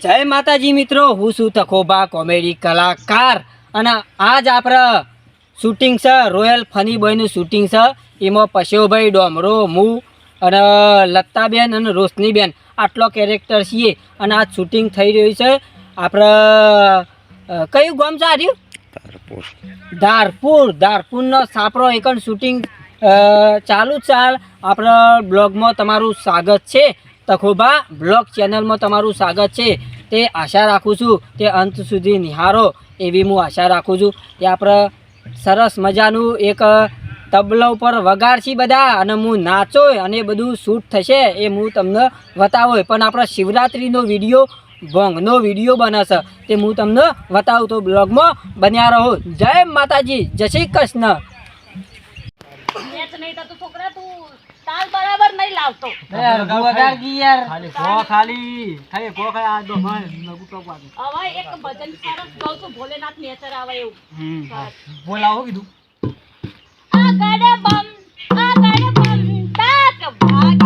જય માતાજી મિત્રો હું છું તખોબા કોમેડી કલાકાર અને આજ આપણે શૂટિંગ છે રોયલ ફની બોયનું શૂટિંગ છે. એમાં પશોભાઈ ડોમરો મુ અને લતાબેન અને રોશનીબેન. આટલો કેરેક્ટર છીએ અને આ શૂટિંગ થઈ રહ્યું છે. આપણે કયું ગામ છે આર્યું? ધારપુર. ધારપુરનો સાપરો એકન શૂટિંગ ચાલુ ચાલ આપણા બ્લોગમાં તમારું સ્વાગત છે. તખોબા બ્લોગ ચેનલમાં તમારું સ્વાગત છે. તે આશા રાખું છું. તે અંત સુધી નિહારો. એવી હું આશા રાખું છું. કે આપણે સરસ મજાનું એક તબલા ઉપર વગાડશી બધા અને હું નાચોય અને બધું શૂટ થશે એ હું તમને બતાવોય. પણ આપણા શિવરાત્રિનો વીડિયો, ભોંગનો વીડિયો બનાવશે તે હું તમને બતાવું તો બ્લોગમાં બન્યા રહો. જય માતાજી, જય શ્રી કૃષ્ણ. ખાલી ખાલી ખાલી. ગો ખાલી આ દો મને નગુ તો હવે એક ભજન સરસ ભોલેનાથ નેચર આવે એવું. બોલાવો કીધું. આગળ બમ આગળ બમ તાક ભાગે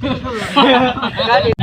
哈哈哈哈哈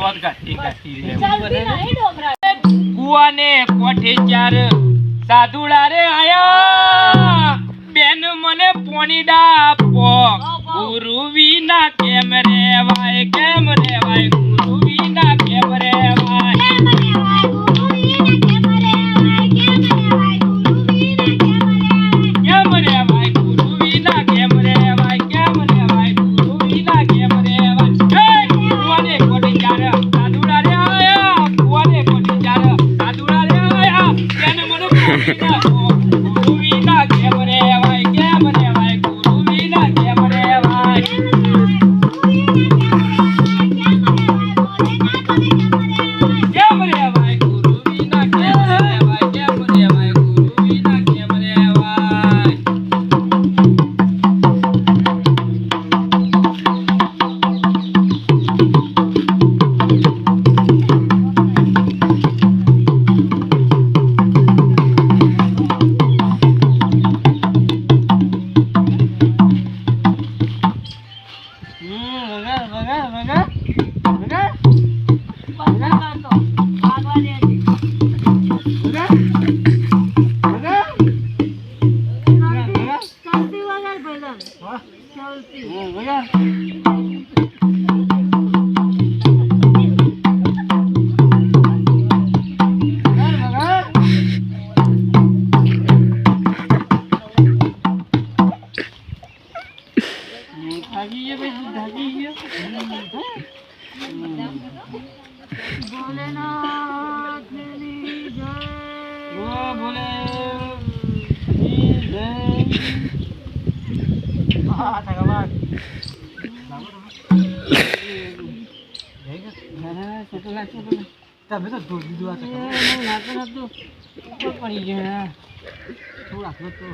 ચાલતી નહીં ડોમરા. કુવાને કોઠે ચાર સાધુડા રે આયા. બેન મને પોણીડા ડાપો 你让走 તમે તો ધોઈ દીધું આ ચક્કર. થોડું આટલું તો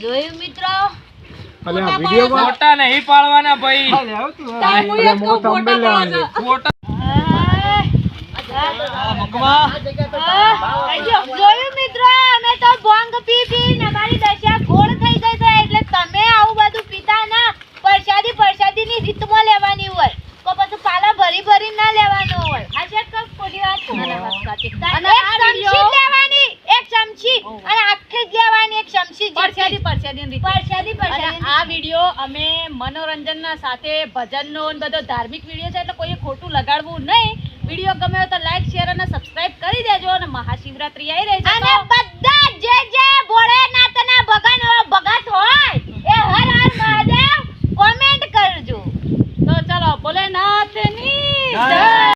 જોયું મિત્રો ફોટા નહીં પાડવાના ભાઈ આવ તું. ફોટા. જોયું મિત્રો અમે તો ભોંગ પી પી ને અમારી દશા થઈ ગઈ છે એટલે તમે આવું બધું પીતા ના પરસાદી પરસાદી ની રીતમાં લેવાની હોય તો પછી પાલા ભરી ભરી ના લેવાનો હોય આ છે કે વાત? અને મનોરંજનના સાથે ભજનનો બધો ધાર્મિક વીડિયો છે એટલે કોઈએ ખોટું લગાડવું નહીં. વીડિયો ગમે તો લાઈક શેર અને સબસ્ક્રાઇબ કરી દેજો અને મહાશિવરાત્રી આવી રહી છે અને બધા જે જે ભોળેનાથના ભગવાન ભગત હોય એ હર હર મહાદેવ કોમેન્ટ કરજો. તો ચલો ભોલેનાથની જય!